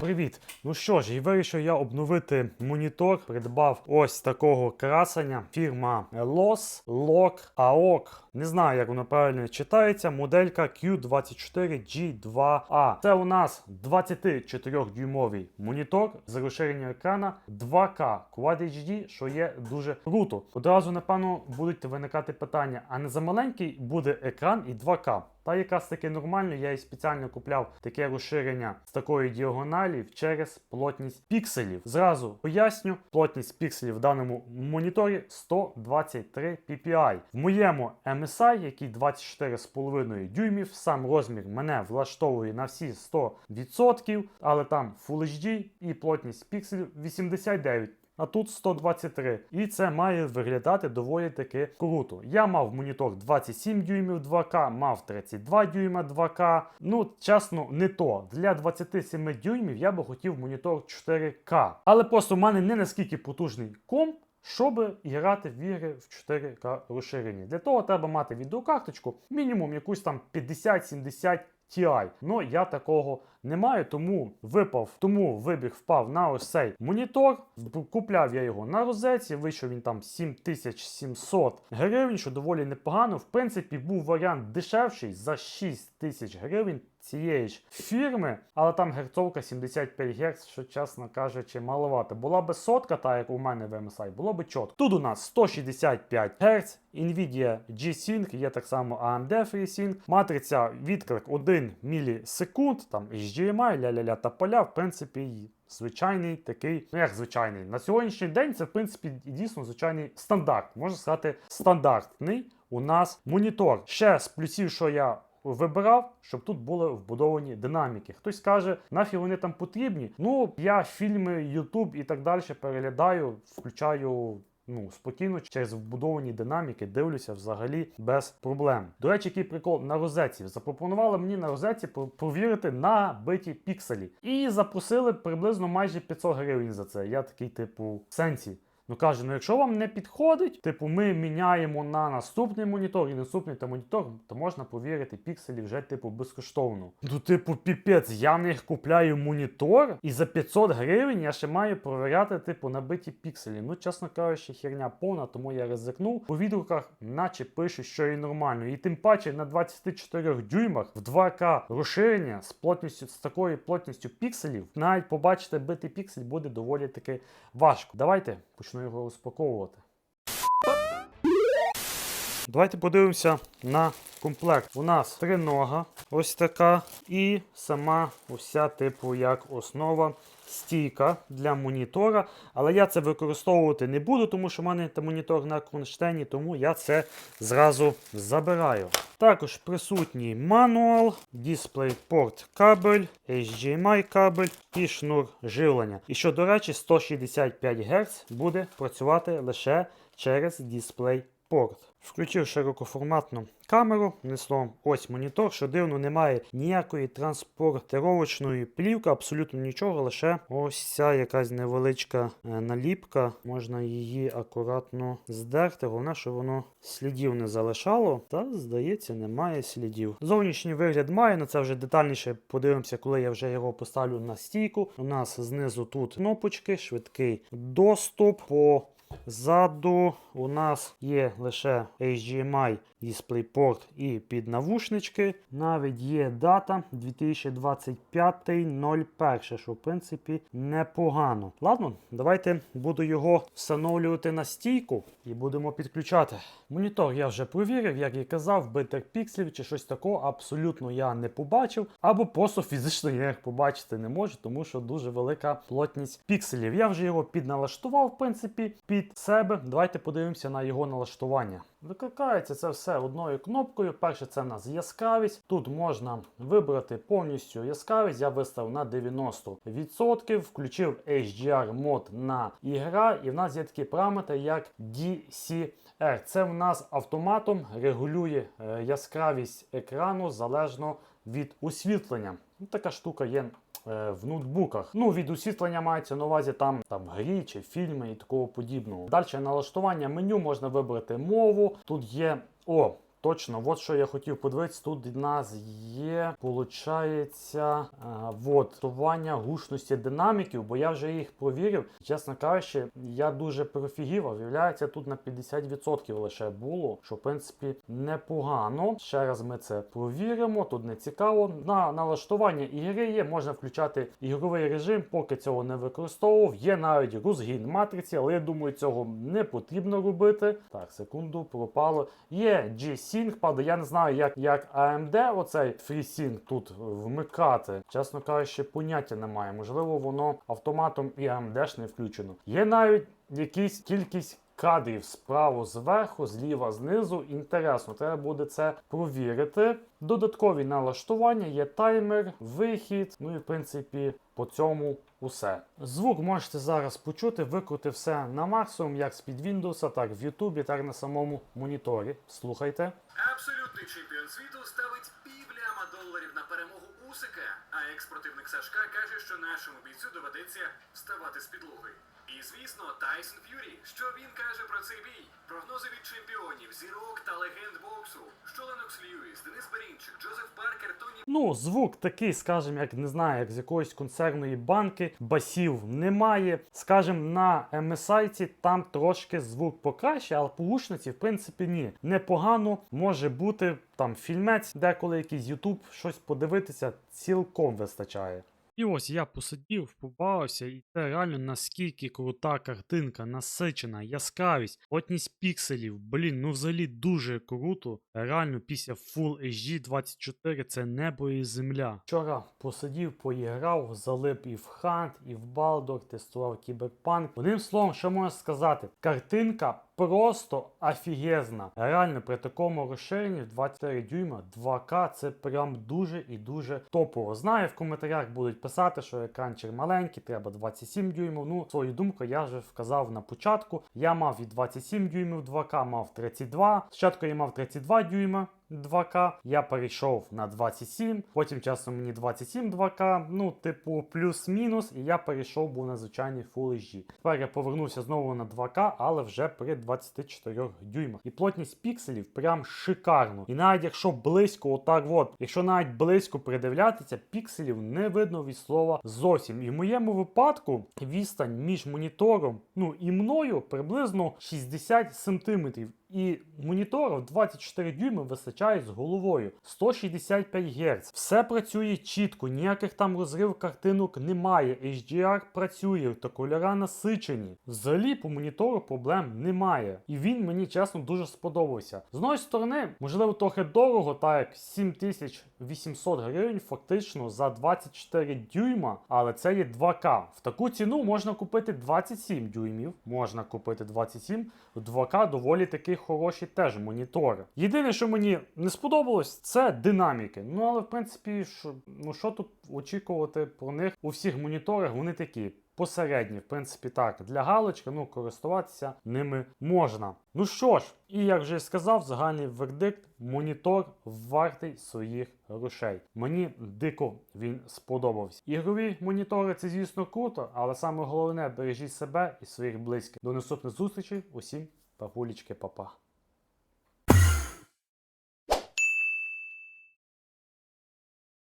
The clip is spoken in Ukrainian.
Привіт! Ну що ж, і вирішив я обновити монітор. Придбав ось такого красення. Фірма LOS Lock AOK. Не знаю, як воно правильно читається. Моделька Q24G2A. Це у нас 24-дюймовий монітор з розширенням екрана 2К Quad HD, що є дуже круто. Одразу, напевно, будуть виникати питання: а не за маленький буде екран і 2К? Та якраз таки нормально, я і спеціально купляв таке розширення з такої діагоналі через плотність пікселів. Зразу поясню, плотність пікселів в даному моніторі 123 ppi. В моєму MSI, який 24,5 дюймів, сам розмір мене влаштовує на всі 100%, але там Full HD і плотність пікселів 89 а тут 123. І це має виглядати доволі таки круто. Я мав монітор 27 дюймів 2К, мав 32 дюйма 2К. Ну, чесно, не то. Для 27 дюймів я би хотів монітор 4К. Але просто в мене не наскільки потужний комп. Щоб грати в ігри в 4К розширенні. Для того треба мати відеокарточку, мінімум якусь там 50-70 Ti. Ну я такого не маю, тому випав, тому вибіг впав на ось цей монітор. Купляв я його на розетці, вийшов він там 7700 гривень, що доволі непогано. В принципі, був варіант дешевший за 6 тисяч гривень цієї ж фірми, але там герцовка 75 Гц, що чесно кажучи, маловато. Була би сотка, та як у мене в MSI, було би чітко. Тут у нас 165 Гц, Nvidia G-Sync, є так само AMD FreeSync, матриця відклик 1 мілісекунд, там HDMI, ля-ля-ля та поля, в принципі, Звичайний такий, ну як звичайний. На сьогоднішній день це, в принципі, дійсно звичайний стандарт. Можна сказати, стандартний у нас монітор. Ще з плюсів, що я вибирав, щоб тут були вбудовані динаміки. Хтось каже, нафіг вони там потрібні. Ну, я фільми, YouTube і так далі переглядаю, включаю. Ну, спокійно через вбудовані динаміки дивлюся взагалі без проблем. До речі, який прикол на розетці. Запропонували мені на розетці провірити на биті пікселі. І запросили приблизно майже 500 гривень за це. Я такий, типу, в сенсі. Ну каже, ну якщо вам не підходить, типу ми міняємо на наступний монітор і наступний та монітор, то можна повірити пікселі вже типу безкоштовно. Ну, типу, піпець, я в них купляю монітор, і за 500 гривень я ще маю провіряти, типу, набиті пікселі. Ну, чесно кажучи, херня повна, тому я ризикнув. У відгуках, наче пишуть, що і нормально. І тим паче на 24 дюймах в 2К розширення з плотністю з такою плотністю пікселів, навіть побачити битий піксель буде доволі таки важко. Давайте почну його розпаковувати. Давайте подивимося на комплект. У нас тринога, ось така, і сама уся, типу, як основа стійка для монітора. Але я це використовувати не буду, тому що в мене монітор на кронштейні, тому я це зразу забираю. Також присутній мануал, DisplayPort кабель, HDMI кабель і шнур живлення. І що, до речі, 165 Гц буде працювати лише через DisplayPort. Включив широкоформатну камеру, несло ось монітор, що дивно, немає ніякої транспортировочної плівки, абсолютно нічого, лише ось ця якась невеличка е, наліпка. Можна її акуратно здерти. Головне, щоб воно слідів не залишало. Та, здається, немає слідів. Зовнішній вигляд має, на це вже детальніше подивимося, коли я вже його поставлю на стійку. У нас знизу тут кнопочки, швидкий доступ по Ззаду у нас є лише HDMI DisplayPort і піднавушнички. Навіть є дата 2025.01, що в принципі непогано. Ладно, давайте буду його встановлювати на стійку і будемо підключати. Монітор я вже провірив, як і казав, битих пікселів чи щось такого абсолютно я не побачив. Або просто фізично я їх побачити не можу, тому що дуже велика плотність пікселів. Я вже його підналаштував, в принципі, під себе. Давайте подивимося на його налаштування. Викликається це все одною кнопкою. Перше, це в нас яскравість. Тут можна вибрати повністю яскравість. Я виставив на 90%, включив HDR мод на ігра, і в нас є такі параметри, як DCR. Це в нас автоматом регулює е, яскравість екрану залежно від освітлення. Така штука є в ноутбуках. Ну, від освітлення мається на увазі там, там грі чи фільми і такого подібного. Далі налаштування меню можна вибрати мову. Тут є. О, Точно, от що я хотів подивитися. Тут від нас є, получається, а, вот, тестування гучності динаміків, бо я вже їх провірив. Чесно кажучи, я дуже профігів, а виявляється, тут на 50% лише було, що в принципі непогано. Ще раз ми це провіримо. Тут не цікаво. На налаштування ігри є, можна включати ігровий режим, поки цього не використовував. Є навіть розгін матриці, але я думаю, цього не потрібно робити. Так, секунду, пропало. Є G-Sync, правда, я не знаю, як, як AMD оцей FreeSync тут вмикати. Чесно кажучи, поняття немає. Можливо, воно автоматом і AMD ж не включено. Є навіть якісь кількість. Кадрів справа зверху, зліва, знизу. Інтересно, треба буде це провірити. Додаткові налаштування, є таймер, вихід. Ну і в принципі по цьому усе. Звук можете зараз почути, викрути все на максимум, як з-під Windows, так в YouTube, так на самому моніторі. Слухайте. Абсолютний чемпіон світу ставить півляма доларів на перемогу Усика, а екс-противник Сашка каже, що нашому бійцю доведеться вставати з підлоги. І звісно, Тайсон Ф'юрі. Що він каже про цей бій? Прогнози від чемпіонів, зірок та легенд боксу. Що Ленокс Льюіс, Денис Берінчик, Джозеф Паркер, Тоні Ну, звук такий, скажімо, як не знаю, як з якоїсь консервної банки, басів немає. Скажімо, на MSI там трошки звук покраще, але по гучниці, в принципі, ні. Непогано може бути там фільмець, деколи якийсь YouTube, щось подивитися, цілком вистачає. І ось я посидів, побавився, і це реально наскільки крута картинка, насичена, яскравість, плотність пікселів. Блін, ну взагалі дуже круто. Реально після Full HD 24 це небо і земля. Вчора посидів, поіграв, залип і в Hunt, і в Baldur, тестував Кіберпанк. Одним словом, що можна сказати, картинка просто офігезна. Реально при такому розширенні в 24 дюйма 2К це прям дуже і дуже топово. Знаю, в коментарях будуть писати, що екранчик маленький, треба 27 дюймів. Ну, свою думку я вже вказав на початку. Я мав і 27 дюймів 2К, мав 32. Спочатку я мав 32 дюйма. 2К, я перейшов на 27, потім часом мені 27 2К, ну, типу, плюс-мінус, і я перейшов був на звичайний Full HD. Тепер я повернувся знову на 2К, але вже при 24 дюймах. І плотність пікселів прям шикарно. І навіть якщо близько, отак от, якщо навіть близько придивлятися, пікселів не видно від слова зовсім. І в моєму випадку відстань між монітором ну і мною приблизно 60 сантиметрів. І монітору 24 дюйми вистачає з головою 165 Гц. Все працює чітко, ніяких там розрив картинок немає. HDR працює, та кольора насичені. Взагалі по монітору проблем немає. І він мені чесно дуже сподобався. З одної сторони, можливо, трохи дорого, так як 7800 гривень фактично за 24 дюйма, але це є 2К. В таку ціну можна купити 27 дюймів, можна купити 27, в 2К доволі таки хороші теж монітори. Єдине, що мені не сподобалось, це динаміки. Ну але в принципі, що, ну що тут очікувати про них у всіх моніторах, вони такі. Посередні, в принципі, так, для галочки, ну, користуватися ними можна. Ну що ж, і як вже сказав, загальний вердикт, монітор вартий своїх грошей. Мені дико він сподобався. Ігрові монітори це, звісно, круто, але саме головне бережіть себе і своїх близьких. До наступних зустрічей, усім папулічки, папа.